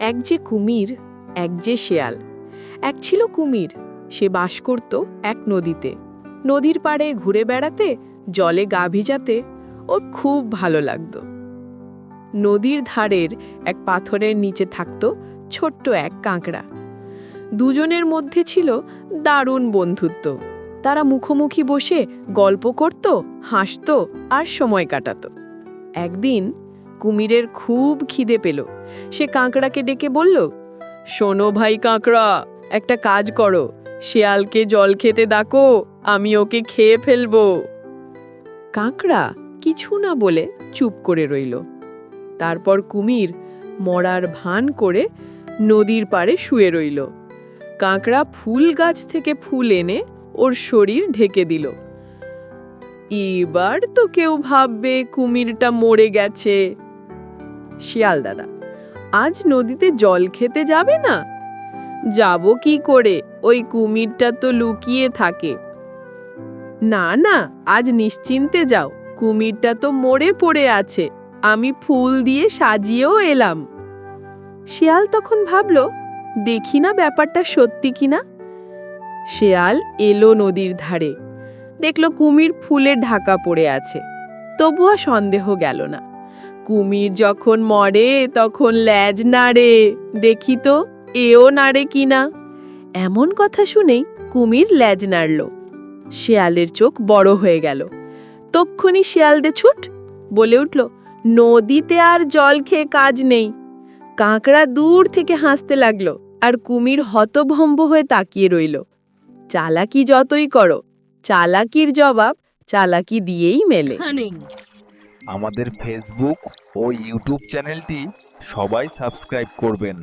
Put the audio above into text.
এক যে কুমির, এক যে শেয়াল। এক ছিল কুমির, সে বাস করত এক নদীতে। নদীর পাড়ে ঘুরে বেড়াতে, জলে গা ভিজাতে ওর খুব ভালো লাগতো। নদীর ধারের এক পাথরের নিচে থাকত ছোট্ট এক কাঁকড়া। দুজনের মধ্যে ছিল দারুণ বন্ধুত্ব। তারা মুখোমুখি বসে গল্প করত, হাসত আর সময় কাটাত। একদিন কুমিরের খুব খিদে পেল। সে কাঁকড়াকে ডেকে বলল, শোনো ভাই কাঁকড়া, একটা কাজ করো। শেয়ালকে জল খেতে ডাকো, আমি ওকে খেয়ে ফেলব। কাঁকড়া কিছু না বলে চুপ করে রইল। তারপর কুমির মরার ভান করে নদীর পাড়ে শুয়ে রইল। কাঁকড়া ফুল গাছ থেকে ফুল এনে ওর শরীর ঢেকে দিল। এবার তো কেউ ভাববে কুমিরটা মরে গেছে। শিয়াল দাদা, আজ নদীতে জল খেতে যাবে না? যাব কি করে? ওই কুমিরটা তো লুকিয়ে থাকে। না না, আজ নিশ্চিন্তে যাও। কুমিরটা তো মরে পড়ে আছে। আমি ফুল দিয়ে সাজিয়েও এলাম। শিয়াল তখন ভাবল, দেখি না ব্যাপারটা সত্যি কিনা শেয়াল এলো নদীর ধারে। দেখল কুমির ফুলের ঢাকা পড়ে আছে। তবুও সন্দেহ গেল না। কুমির যখন মরে, তখন ল্যাজ নাড়ে। দেখি তো, এও নাড়ে কিনা। এমন কথা শুনেই কুমির ল্যাজ নাড়ল। শেয়ালের চোখ বড় হয়ে গেল। তক্ষুনি শিয়ালদে ছুট, বলে উঠল, নদীতে আর জল খেয়ে কাজ নেই। কাঁকড়া দূর থেকে হাসতে লাগল আর কুমির হতভম্ব হয়ে তাকিয়ে রইল। চালাকি যতই করো, চালাকির জবাব চালাকি দিয়েই মেলে। আমাদের ফেসবুক ও ইউটিউব চ্যানেলটি সবাই সাবস্ক্রাইব করবেন।